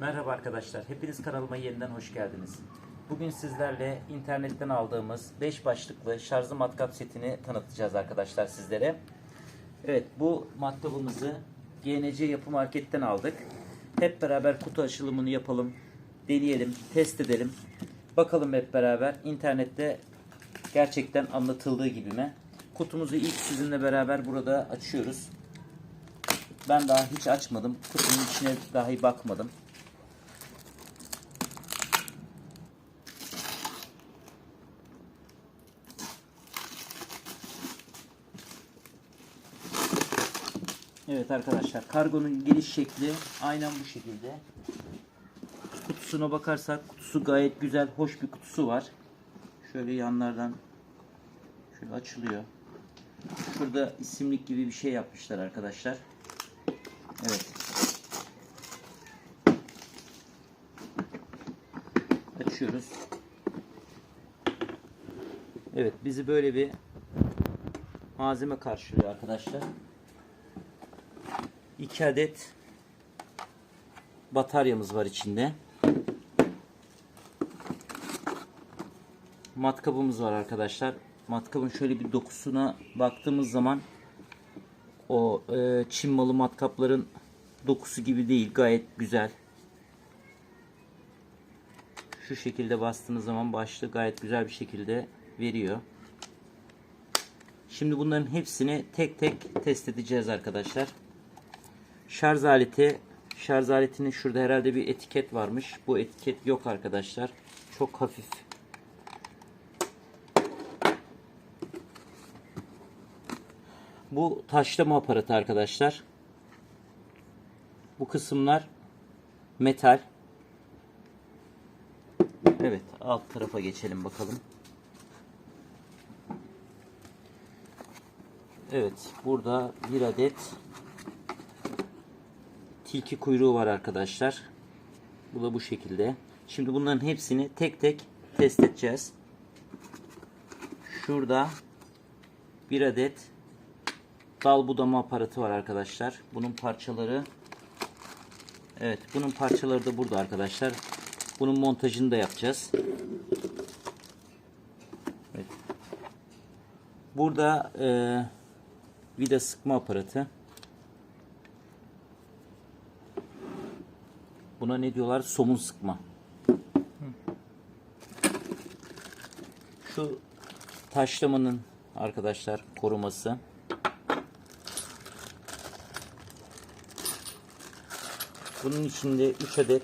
Merhaba arkadaşlar, hepiniz kanalıma yeniden hoş geldiniz. Bugün sizlerle internetten aldığımız 5 başlıklı şarjlı matkap setini tanıtacağız arkadaşlar sizlere. Evet, bu matkabımızı GNC Yapı Market'ten aldık. Hep beraber kutu açılımını yapalım, deneyelim, test edelim. Bakalım hep beraber internette gerçekten anlatıldığı gibi mi? Kutumuzu ilk sizinle beraber burada açıyoruz. Ben daha hiç açmadım. Kutunun içine dahi bakmadım. Evet arkadaşlar kargonun geliş şekli aynen bu şekilde. Kutusuna bakarsak kutusu gayet güzel, hoş bir kutusu var. Şöyle yanlardan şöyle açılıyor. Şurada isimlik gibi bir şey yapmışlar arkadaşlar. Evet. Açıyoruz. Evet bizi böyle bir malzeme karşılıyor arkadaşlar. 2 adet bataryamız var içinde. Matkabımız var arkadaşlar. Matkabın şöyle bir dokusuna baktığımız zaman o e, Çin malı matkapların dokusu gibi değil. Gayet güzel. Şu şekilde bastığınız zaman başlığı gayet güzel bir şekilde veriyor. Şimdi bunların hepsini tek tek test edeceğiz arkadaşlar. Şarj aleti. Şarj aletinin şurada herhalde bir etiket varmış. Bu etiket yok arkadaşlar. Çok hafif. Bu taşlama aparatı arkadaşlar. Bu kısımlar metal. Evet alt tarafa geçelim bakalım. Evet burada bir adet tilki kuyruğu var arkadaşlar. Bu da bu şekilde. Şimdi bunların hepsini tek tek test edeceğiz. Şurada bir adet dal budama aparatı var arkadaşlar. Bunun parçaları Evet bunun parçaları da burada arkadaşlar. Bunun montajını da yapacağız. Evet. Burada e, vida sıkma aparatı. Buna ne diyorlar? Somun sıkma. Şu taşlamanın arkadaşlar koruması. Bunun içinde 3 adet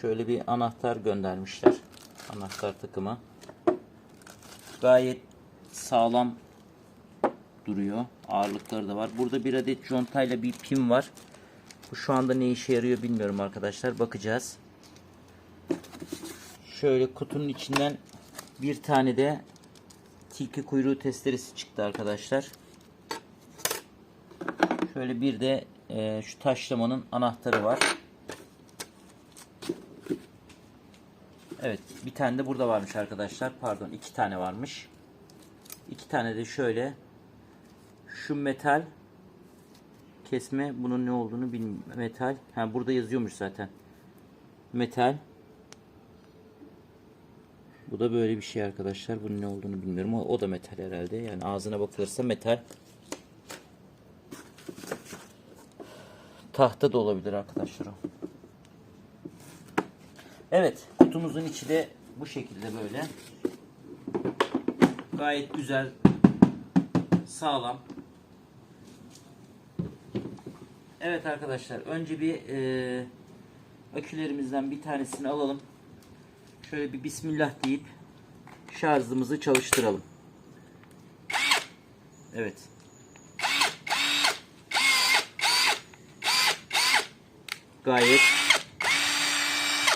şöyle bir anahtar göndermişler. Anahtar takımı. Gayet sağlam duruyor. Ağırlıkları da var. Burada bir adet contayla bir pin var. Bu şu anda ne işe yarıyor bilmiyorum arkadaşlar. Bakacağız. Şöyle kutunun içinden bir tane de tilki kuyruğu testeresi çıktı arkadaşlar. Şöyle bir de e, şu taşlamanın anahtarı var. Evet bir tane de burada varmış arkadaşlar. Pardon iki tane varmış. İki tane de şöyle şu metal kesme bunun ne olduğunu bilmiyorum. Metal. Ha burada yazıyormuş zaten. Metal. Bu da böyle bir şey arkadaşlar. Bunun ne olduğunu bilmiyorum. O, o da metal herhalde. Yani ağzına bakılırsa metal. Tahta da olabilir arkadaşlar. Evet. Kutumuzun içi de bu şekilde böyle. Gayet güzel. Sağlam. Evet arkadaşlar önce bir e, akülerimizden bir tanesini alalım. Şöyle bir bismillah deyip şarjımızı çalıştıralım. Evet. Gayet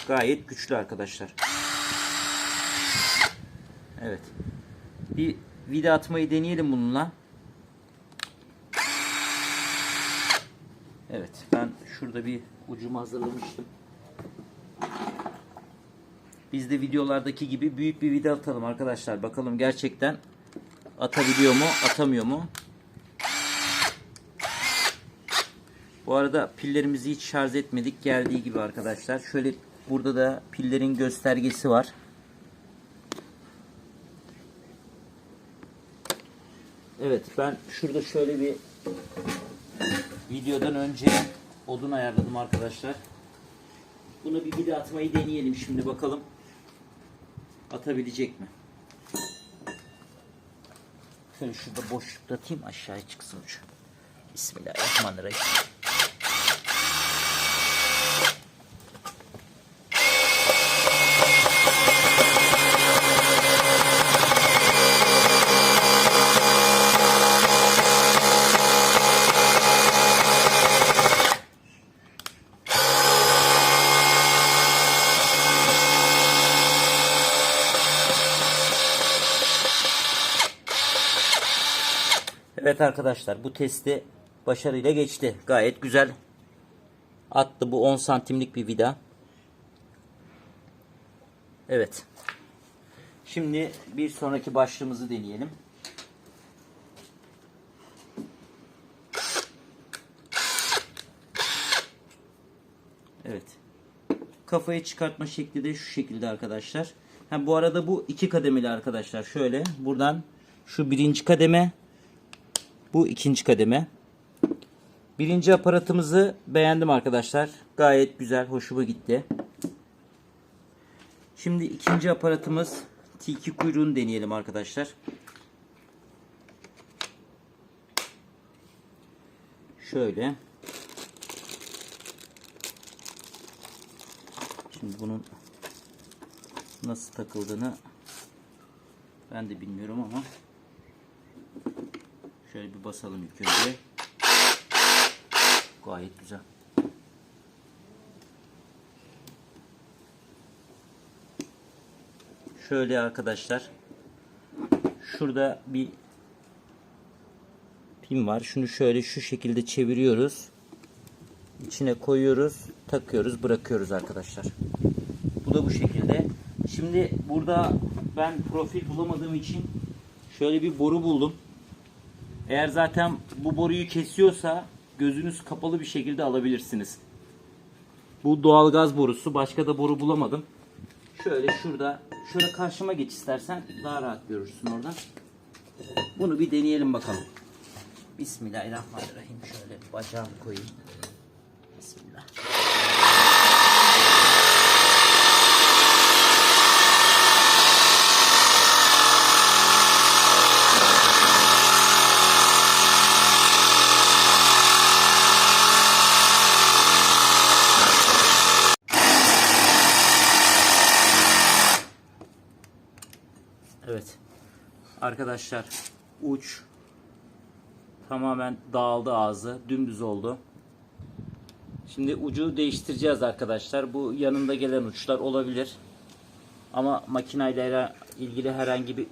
gayet güçlü arkadaşlar. Evet. Bir vida atmayı deneyelim bununla. Evet ben şurada bir ucumu hazırlamıştım. Biz de videolardaki gibi büyük bir vida atalım arkadaşlar. Bakalım gerçekten atabiliyor mu atamıyor mu? Bu arada pillerimizi hiç şarj etmedik. Geldiği gibi arkadaşlar. Şöyle burada da pillerin göstergesi var. Evet ben şurada şöyle bir videodan önce odun ayarladım arkadaşlar. Bunu bir vida atmayı deneyelim şimdi bakalım. Atabilecek mi? Şöyle şurada boşlukta atayım aşağıya çıksın ucu. Bismillahirrahmanirrahim. Evet arkadaşlar bu testi başarıyla geçti. Gayet güzel attı. Bu 10 santimlik bir vida. Evet. Şimdi bir sonraki başlığımızı deneyelim. Evet. Kafayı çıkartma şekli de şu şekilde arkadaşlar. Ha, bu arada bu iki kademeli arkadaşlar. Şöyle buradan şu birinci kademe bu ikinci kademe. Birinci aparatımızı beğendim arkadaşlar. Gayet güzel. Hoşuma gitti. Şimdi ikinci aparatımız tilki kuyruğunu deneyelim arkadaşlar. Şöyle. Şimdi bunun nasıl takıldığını ben de bilmiyorum ama Şöyle bir basalım ilk önce. Gayet güzel. Şöyle arkadaşlar. Şurada bir pin var. Şunu şöyle şu şekilde çeviriyoruz. İçine koyuyoruz, takıyoruz, bırakıyoruz arkadaşlar. Bu da bu şekilde. Şimdi burada ben profil bulamadığım için şöyle bir boru buldum. Eğer zaten bu boruyu kesiyorsa gözünüz kapalı bir şekilde alabilirsiniz. Bu doğalgaz borusu. Başka da boru bulamadım. Şöyle şurada. Şöyle karşıma geç istersen. Daha rahat görürsün oradan. Bunu bir deneyelim bakalım. Bismillahirrahmanirrahim. Şöyle bacağımı koyayım. Bismillah. Evet. Arkadaşlar uç tamamen dağıldı ağzı. Dümdüz oldu. Şimdi ucu değiştireceğiz arkadaşlar. Bu yanında gelen uçlar olabilir. Ama makineyle ilgili herhangi bir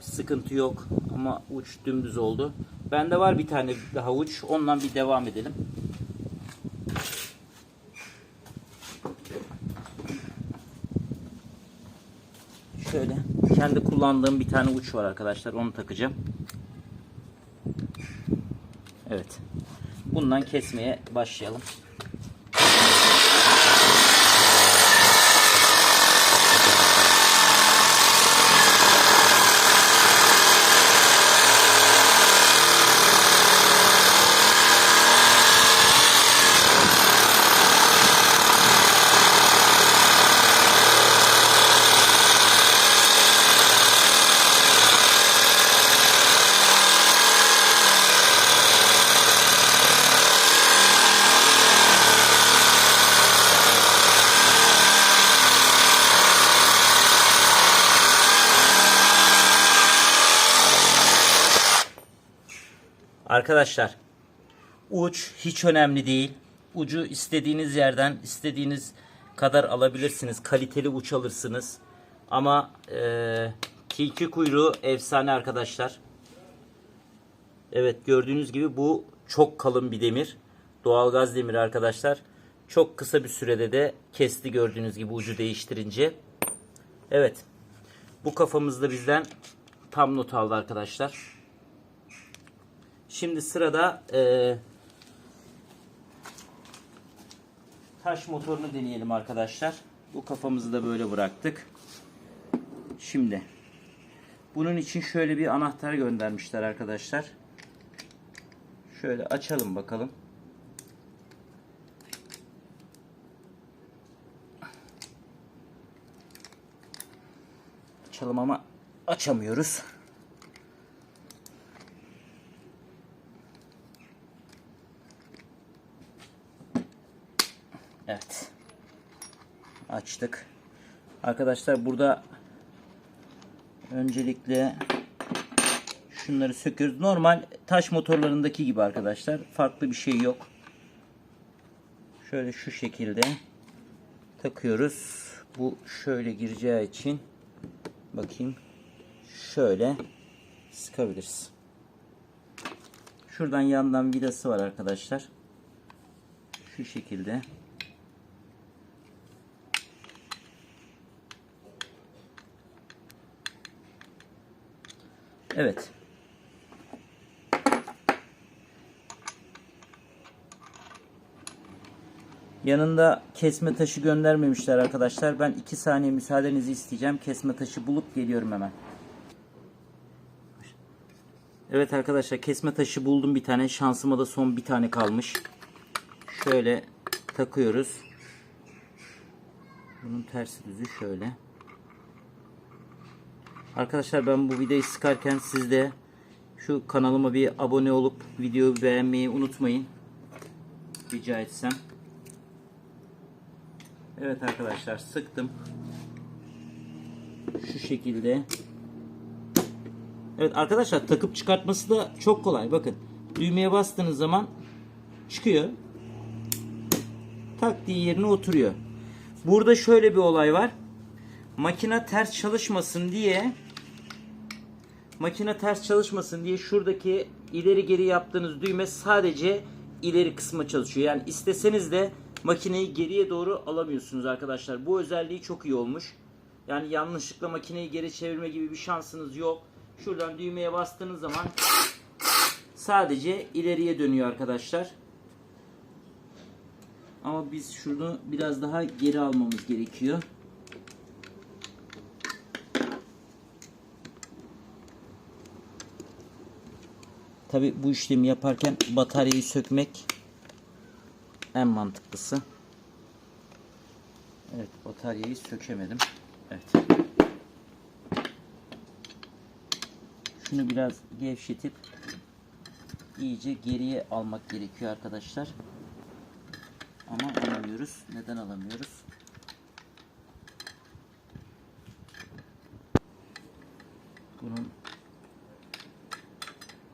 sıkıntı yok. Ama uç dümdüz oldu. Bende var bir tane daha uç. Ondan bir devam edelim. Şöyle kendi kullandığım bir tane uç var arkadaşlar. Onu takacağım. Evet. Bundan kesmeye başlayalım. Arkadaşlar uç hiç önemli değil. Ucu istediğiniz yerden istediğiniz kadar alabilirsiniz. Kaliteli uç alırsınız. Ama e, tilki kuyruğu efsane arkadaşlar. Evet gördüğünüz gibi bu çok kalın bir demir. Doğalgaz demiri arkadaşlar. Çok kısa bir sürede de kesti gördüğünüz gibi ucu değiştirince. Evet. Bu kafamızda bizden tam not aldı arkadaşlar. Şimdi sırada e, taş motorunu deneyelim arkadaşlar. Bu kafamızı da böyle bıraktık. Şimdi bunun için şöyle bir anahtar göndermişler arkadaşlar. Şöyle açalım bakalım. Açalım ama açamıyoruz. Evet. Açtık. Arkadaşlar burada öncelikle şunları söküyoruz. Normal taş motorlarındaki gibi arkadaşlar. Farklı bir şey yok. Şöyle şu şekilde takıyoruz. Bu şöyle gireceği için bakayım şöyle sıkabiliriz. Şuradan yandan vidası var arkadaşlar. Şu şekilde. Evet. Yanında kesme taşı göndermemişler arkadaşlar. Ben 2 saniye müsaadenizi isteyeceğim. Kesme taşı bulup geliyorum hemen. Evet arkadaşlar kesme taşı buldum bir tane. Şansıma da son bir tane kalmış. Şöyle takıyoruz. Bunun tersi düzü şöyle. Arkadaşlar ben bu videoyu sıkarken siz de şu kanalıma bir abone olup videoyu beğenmeyi unutmayın. Rica etsem. Evet arkadaşlar sıktım. Şu şekilde. Evet arkadaşlar takıp çıkartması da çok kolay. Bakın düğmeye bastığınız zaman çıkıyor. Taktiği yerine oturuyor. Burada şöyle bir olay var. Makine ters çalışmasın diye makine ters çalışmasın diye şuradaki ileri geri yaptığınız düğme sadece ileri kısma çalışıyor. Yani isteseniz de makineyi geriye doğru alamıyorsunuz arkadaşlar. Bu özelliği çok iyi olmuş. Yani yanlışlıkla makineyi geri çevirme gibi bir şansınız yok. Şuradan düğmeye bastığınız zaman sadece ileriye dönüyor arkadaşlar. Ama biz şunu biraz daha geri almamız gerekiyor. Tabi bu işlemi yaparken bataryayı sökmek en mantıklısı. Evet bataryayı sökemedim. Evet. Şunu biraz gevşetip iyice geriye almak gerekiyor arkadaşlar. Ama alamıyoruz. Neden alamıyoruz? Bunun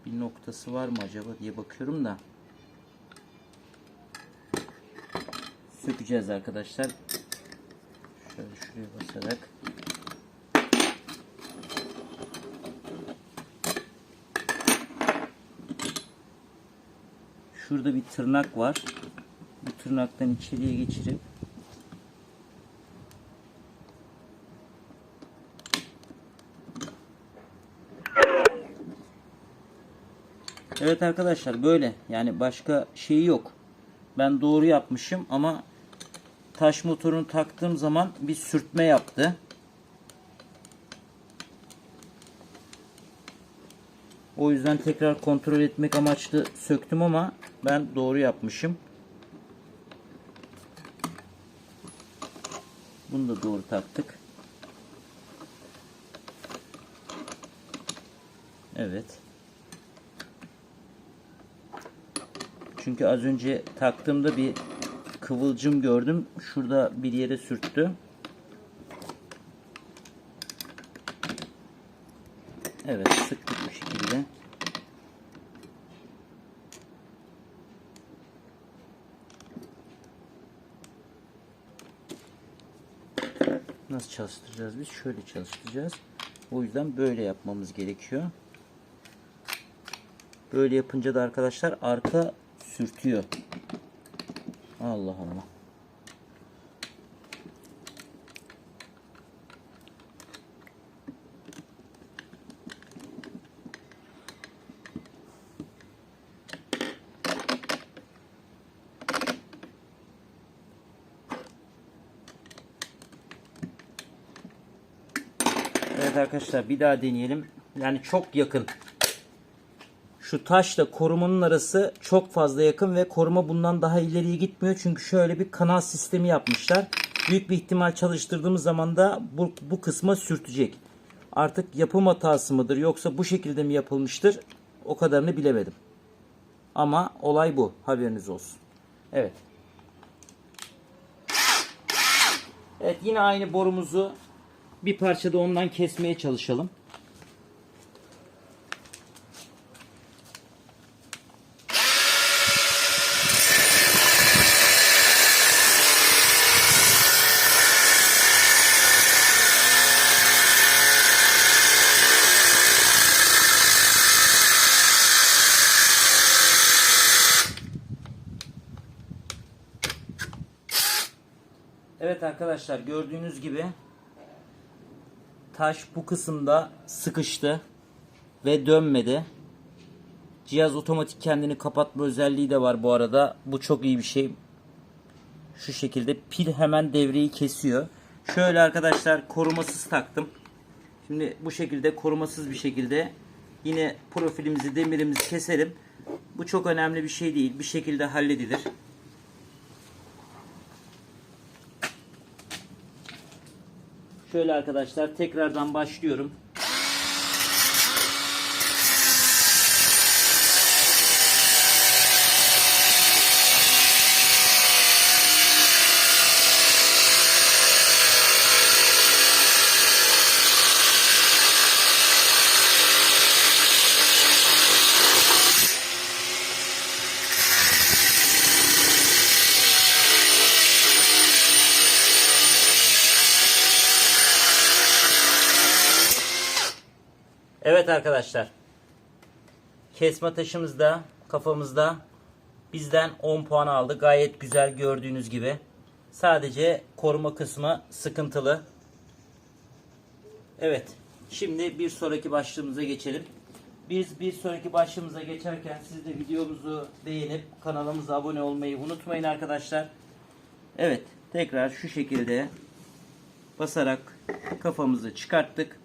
bir noktası var mı acaba diye bakıyorum da. Sökeceğiz arkadaşlar. Şöyle şuraya basarak. Şurada bir tırnak var. Bu tırnaktan içeriye geçirip Evet arkadaşlar böyle. Yani başka şeyi yok. Ben doğru yapmışım ama taş motorunu taktığım zaman bir sürtme yaptı. O yüzden tekrar kontrol etmek amaçlı söktüm ama ben doğru yapmışım. Bunu da doğru taktık. Evet. Çünkü az önce taktığımda bir kıvılcım gördüm. Şurada bir yere sürttü. Evet sıktık bu şekilde. Nasıl çalıştıracağız biz? Şöyle çalıştıracağız. O yüzden böyle yapmamız gerekiyor. Böyle yapınca da arkadaşlar arka sürtüyor. Allah Allah. Evet arkadaşlar bir daha deneyelim. Yani çok yakın şu taşla korumanın arası çok fazla yakın ve koruma bundan daha ileriye gitmiyor. Çünkü şöyle bir kanal sistemi yapmışlar. Büyük bir ihtimal çalıştırdığımız zaman da bu, bu kısma sürtecek. Artık yapım hatası mıdır yoksa bu şekilde mi yapılmıştır o kadarını bilemedim. Ama olay bu. Haberiniz olsun. Evet. Evet yine aynı borumuzu bir parçada ondan kesmeye çalışalım. Arkadaşlar gördüğünüz gibi taş bu kısımda sıkıştı ve dönmedi. Cihaz otomatik kendini kapatma özelliği de var bu arada. Bu çok iyi bir şey. Şu şekilde pil hemen devreyi kesiyor. Şöyle arkadaşlar korumasız taktım. Şimdi bu şekilde korumasız bir şekilde yine profilimizi demirimizi keselim. Bu çok önemli bir şey değil. Bir şekilde halledilir. Şöyle arkadaşlar tekrardan başlıyorum. Arkadaşlar. Kesme taşımız da kafamızda bizden 10 puan aldı. Gayet güzel gördüğünüz gibi. Sadece koruma kısmı sıkıntılı. Evet. Şimdi bir sonraki başlığımıza geçelim. Biz bir sonraki başlığımıza geçerken siz de videomuzu beğenip kanalımıza abone olmayı unutmayın arkadaşlar. Evet. Tekrar şu şekilde basarak kafamızı çıkarttık.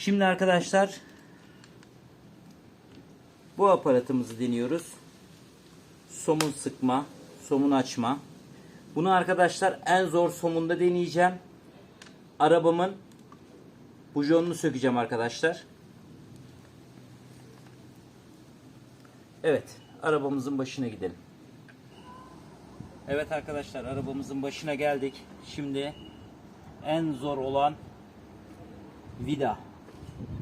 Şimdi arkadaşlar bu aparatımızı deniyoruz. Somun sıkma, somun açma. Bunu arkadaşlar en zor somunda deneyeceğim. Arabamın bujonunu sökeceğim arkadaşlar. Evet, arabamızın başına gidelim. Evet arkadaşlar, arabamızın başına geldik. Şimdi en zor olan vida.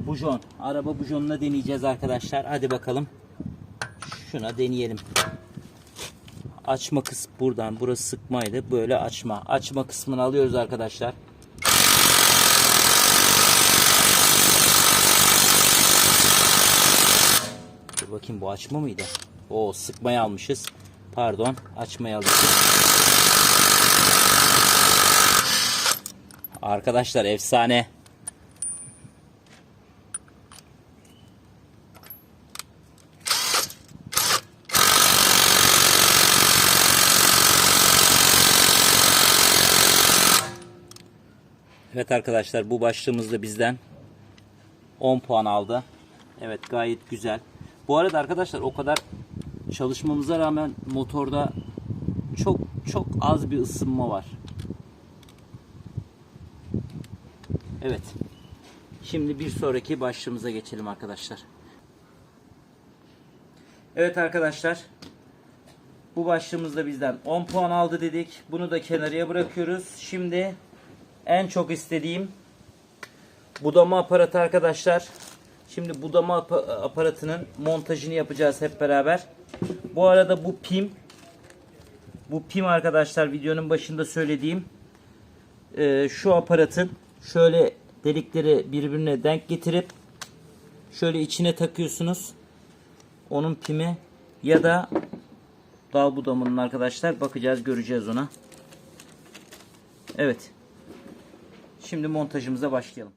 Bujon. Araba bujonuna deneyeceğiz arkadaşlar. Hadi bakalım. Şuna deneyelim. Açma kısmı buradan. Burası sıkmaydı. Böyle açma. Açma kısmını alıyoruz arkadaşlar. Dur bakayım bu açma mıydı? O sıkmayı almışız. Pardon. Açmayı almışız. Arkadaşlar efsane. Evet arkadaşlar bu başlığımız da bizden 10 puan aldı. Evet gayet güzel. Bu arada arkadaşlar o kadar çalışmamıza rağmen motorda çok çok az bir ısınma var. Evet. Şimdi bir sonraki başlığımıza geçelim arkadaşlar. Evet arkadaşlar. Bu başlığımızda bizden 10 puan aldı dedik. Bunu da kenarıya bırakıyoruz. Şimdi en çok istediğim budama aparatı arkadaşlar. Şimdi budama ap- aparatının montajını yapacağız hep beraber. Bu arada bu pim bu pim arkadaşlar videonun başında söylediğim e, şu aparatın şöyle delikleri birbirine denk getirip şöyle içine takıyorsunuz. Onun pimi ya da dal budamanın arkadaşlar bakacağız göreceğiz ona. Evet. Şimdi montajımıza başlayalım.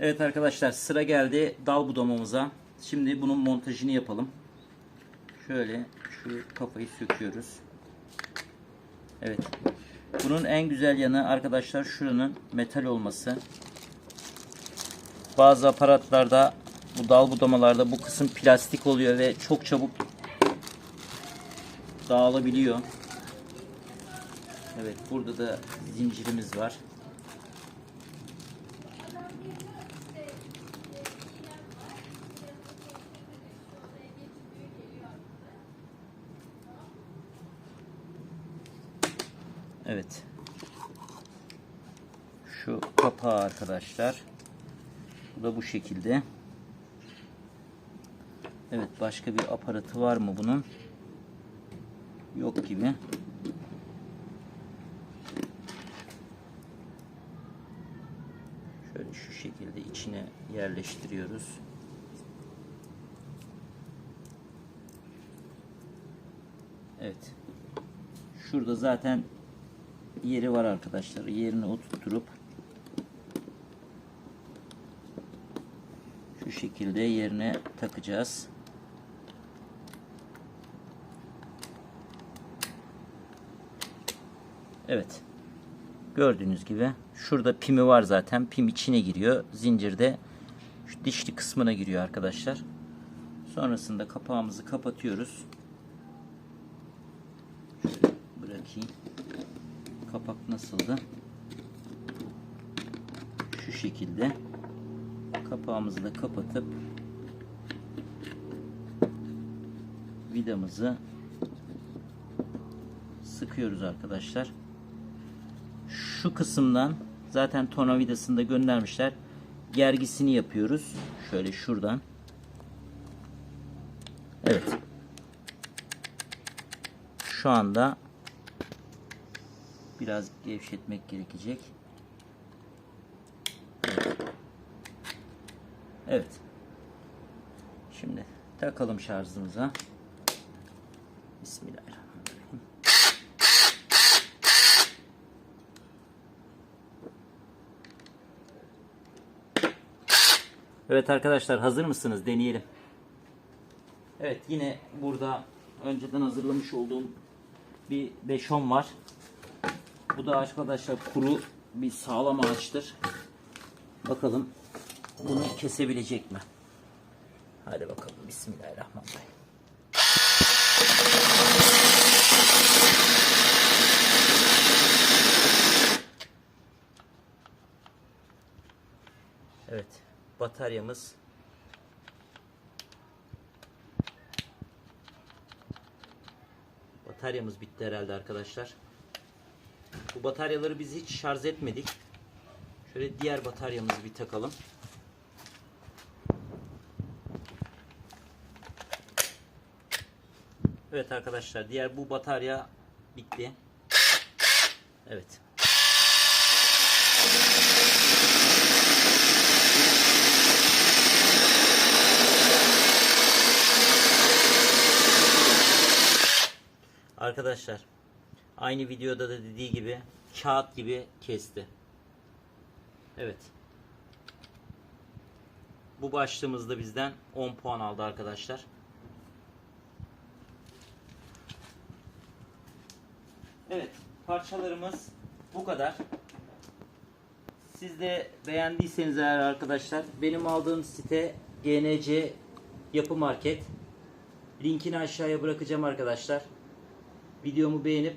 Evet arkadaşlar sıra geldi dal budamamıza. Şimdi bunun montajını yapalım. Şöyle şu kafayı söküyoruz. Evet. Bunun en güzel yanı arkadaşlar şuranın metal olması. bazı aparatlarda bu dal budamalarda bu kısım plastik oluyor ve çok çabuk dağılabiliyor. Evet burada da zincirimiz var. Evet. Şu kapağı arkadaşlar. Bu da bu şekilde. Evet başka bir aparatı var mı bunun? Yok gibi. Şöyle şu şekilde içine yerleştiriyoruz. Evet. Şurada zaten yeri var arkadaşlar. Yerine oturtturup şu şekilde yerine takacağız. Evet. Gördüğünüz gibi şurada pimi var zaten. Pim içine giriyor. Zincirde şu dişli kısmına giriyor arkadaşlar. Sonrasında kapağımızı kapatıyoruz. Şöyle bırakayım. Kapak nasıldı? Şu şekilde kapağımızı da kapatıp vidamızı sıkıyoruz arkadaşlar. Şu kısımdan zaten tornavidasını da göndermişler. Gergisini yapıyoruz. Şöyle şuradan. Evet. Şu anda biraz gevşetmek gerekecek. Evet. Şimdi takalım şarjımıza. Bismillahirrahmanirrahim. Evet arkadaşlar hazır mısınız? Deneyelim. Evet yine burada önceden hazırlamış olduğum bir beşon var. Bu da arkadaşlar kuru bir sağlam ağaçtır. Bakalım bunu kesebilecek mi? Hadi bakalım. Bismillahirrahmanirrahim. Evet. Bataryamız Bataryamız bitti herhalde arkadaşlar. Bu bataryaları biz hiç şarj etmedik. Şöyle diğer bataryamızı bir takalım. Evet arkadaşlar diğer bu batarya bitti. Evet. Arkadaşlar aynı videoda da dediği gibi kağıt gibi kesti. Evet. Bu başlığımızda bizden 10 puan aldı arkadaşlar. Evet, parçalarımız bu kadar. Siz de beğendiyseniz eğer arkadaşlar benim aldığım site GNC Yapı Market. Linkini aşağıya bırakacağım arkadaşlar. Videomu beğenip